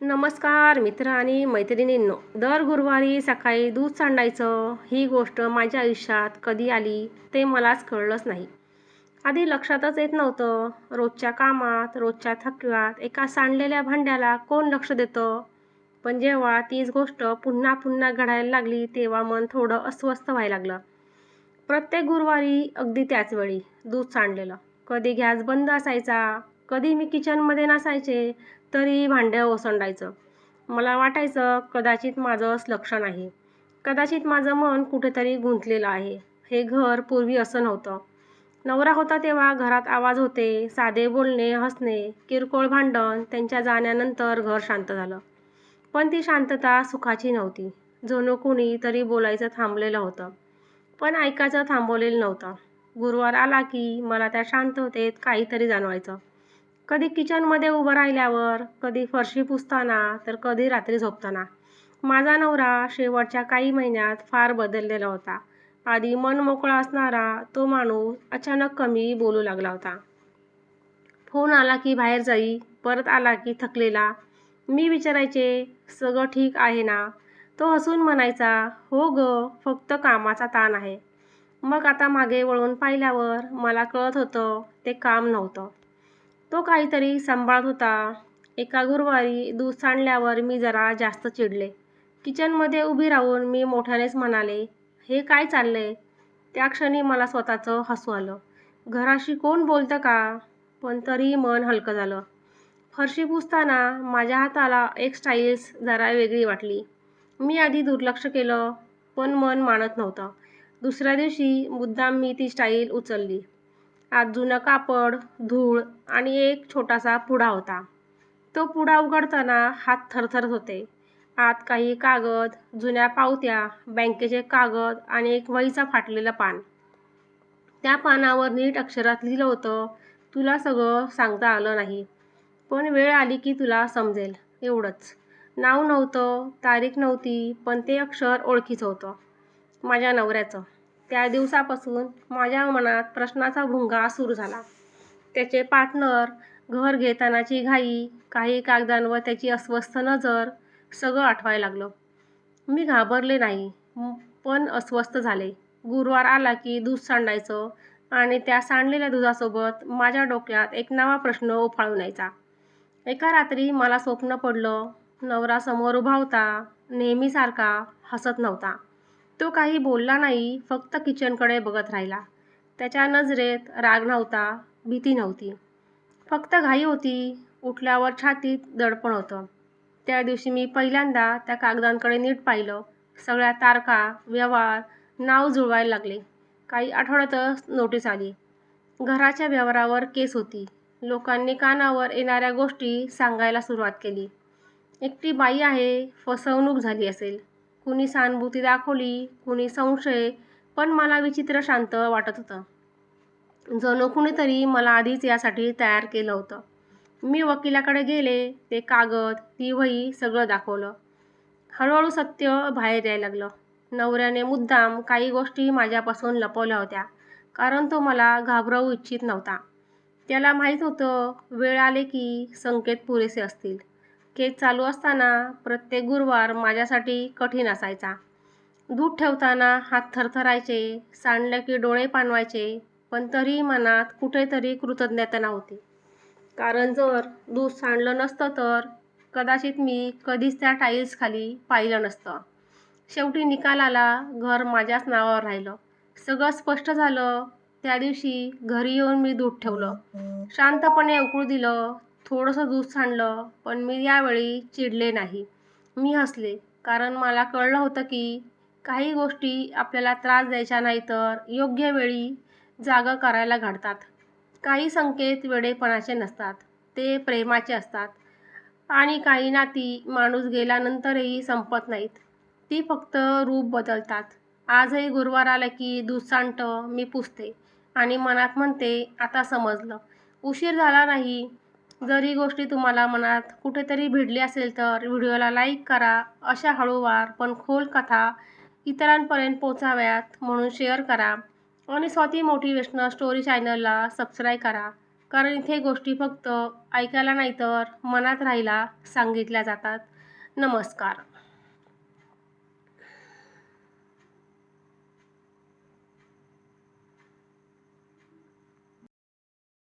नमस्कार मित्र आणि मैत्रिणींनो दर गुरुवारी सकाळी दूध सांडायचं ही गोष्ट माझ्या आयुष्यात कधी आली ते मलाच कळलंच नाही. आधी लक्षातच येत नव्हतं रोजच्या कामात रोजच्या थकव्यात एका सांडलेल्या भांड्याला कोण लक्ष देतं? पण जेव्हा तीच गोष्ट पुन्हा पुन्हा घडायला लागली तेव्हा मन थोडं अस्वस्थ व्हायला लागलं. प्रत्येक गुरुवारी अगदी त्याच वेळी दूध सांडलेलं. कधी गॅस बंद असायचा कधी मी किचनमध्ये नसायचे तरी भांडं ओसंडायचं. मला वाटायचं कदाचित माझंच लक्ष नाही. कदाचित माझं मन कुठेतरी गुंतलेलं आहे. हे घर पूर्वी असं नव्हतं. नवरा होता तेव्हा घरात आवाज होते साधे बोलणे हसणे किरकोळ भांडण त्यांच्या जाण्यानंतर घर शांत झालं. पण ती शांतता सुखाची नव्हती. जणू कुणी तरी बोलायचं थांबलेलं होतं. पण ऐकायचं थांबवलेलं नव्हतं. गुरुवार आला की मला त्या शांततेत काहीतरी जाणवायचं. कधी किचनमध्ये उभं राहिल्यावर कधी फरशी पुसताना तर कधी रात्री झोपताना. माझा नवरा शेवटच्या काही महिन्यात फार बदललेला होता. आधी मन मोकळा असणारा तो माणूस अचानक कमी बोलू लागला होता. फोन आला की बाहेर जाई परत आला की थकलेला. मी विचारायचे सगळं ठीक आहे ना? तो हसून म्हणायचा हो ग फक्त कामाचा ताण आहे. मग आता मागे वळून पाहिल्यावर मला कळत होतं ते काम नव्हतं. तो काहीतरी सांभाळत होता. एका गुरुवारी दूध सांडल्यावर मी जरा जास्त चिडले. किचनमध्ये उभी राहून मी मोठ्यानेच म्हणाले हे काय चाललंय? त्या क्षणी मला स्वतःचं हसू आलं. घराशी कोण बोलतं का? पण तरी मन हलकं झालं. फरशी पुसताना माझ्या हाताला एक स्टाईल्स जरा वेगळी वाटली. मी आधी दुर्लक्ष केलं पण मन मानत नव्हतं. दुसऱ्या दिवशी मुद्दाम मी ती स्टाईल उचलली. आत जुनं कापड धूळ आणि एक छोटासा पुडा होता. तो पुडा उघडताना हात थरथरत होते. आत काही कागद जुन्या पावत्या बँकेचे कागद आणि एक वहीचा फाटलेलं पान. त्या पानावर नीट अक्षरात लिहिलं होतं तुला सगळं सांगता आलं नाही. पण वेळ आली की तुला समजेल. एवढंच. नाव नव्हतं तारीख नव्हती पण ते अक्षर ओळखीचं होतं. माझ्या नवऱ्याचं. त्या दिवसापासून माझ्या मनात प्रश्नाचा भुंगा सुरू झाला. त्याचे पार्टनर घर घेतानाची घाई काही कागदांवर त्याची अस्वस्थ नजर सगळं आठवायला लागलं. मी घाबरले नाही पण अस्वस्थ झाले. गुरुवार आला की दूध सांडायचं आणि त्या सांडलेल्या दुधासोबत माझ्या डोक्यात एक नवा प्रश्न उफाळून यायचा. एका रात्री मला स्वप्न पडलं नवरा समोर उभा होता नेहमीसारखा हसत नव्हता. तो काही बोलला नाही फक्त किचनकडे बघत राहिला. त्याच्या नजरेत राग नव्हता भीती नव्हती. फक्त घाई होती उठल्यावर छातीत दडपण होतं. त्या दिवशी मी पहिल्यांदा त्या कागदांकडे नीट पाहिलं. सगळ्या तारखा व्यवहार नाव जुळवायला लागले. काही आठवड्यातच नोटीस आली. घराच्या व्यवहारावर केस होती. लोकांनी कानावर येणाऱ्या गोष्टी सांगायला सुरुवात केली. एकटी बाई आहे फसवणूक झाली असेल. कुणी सहानुभूती दाखवली कुणी संशय पण मला विचित्र शांत वाटत होतं. जणू कुणीतरी मला आधीच यासाठी तयार केलं होतं. मी वकिलाकडे गेले ते कागद ती वही सगळं दाखवलं. हळूहळू सत्य बाहेर यायला लागलं. नवऱ्याने मुद्दाम काही गोष्टी माझ्यापासून लपवल्या होत्या कारण तो मला घाबरवू इच्छित नव्हता. त्याला माहीत होतं वेळ आले की संकेत पुरेसे असतील. केस चालू असताना प्रत्येक गुरुवार माझ्यासाठी कठीण असायचा. दूध ठेवताना हात थरथरायचे सांडलं की डोळे पाणवायचे पण तरी मनात कुठेतरी कृतज्ञता नव्हती. कारण जर दूध सांडलं नसतं तर कदाचित मी कधीच त्या टाईल्स खाली पाहिलं नसतं. शेवटी निकाल आला घर माझ्याच नावावर राहिलं. सगळं स्पष्ट झालं. त्या दिवशी घरी येऊन मी दूध ठेवलं. शांतपणे उकळू दिलं. थोडंसं दूध सांडलं पण मी यावेळी चिडले नाही. मी हसले कारण मला कळलं होतं की काही गोष्टी आपल्याला त्रास द्यायच्या नाही तर योग्य वेळी जागं करायला घडतात काही संकेत वेडेपणाचे नसतात ते प्रेमाचे असतात. आणि काही नाती माणूस गेल्यानंतरही संपत नाहीत. ती फक्त रूप बदलतात. आजही गुरुवार आला की दूध सांडतं मी पुसते. आणि मनात म्हणते आता समजलं. उशीर झाला नाही जर ही गोष्टी तुम्हाला मनात कुठेतरी भिडली असेल तर व्हिडिओला लाईक करा अशा हळूवार पण खोल कथा इतरांपर्यंत पोचाव्यात म्हणून शेअर करा आणि स्वाती मोटिवेशनल स्टोरी चॅनलला सबस्क्राईब करा. कारण इथे गोष्टी फक्त ऐकायला नाही तर मनात राहायला सांगितल्या जातात. नमस्कार.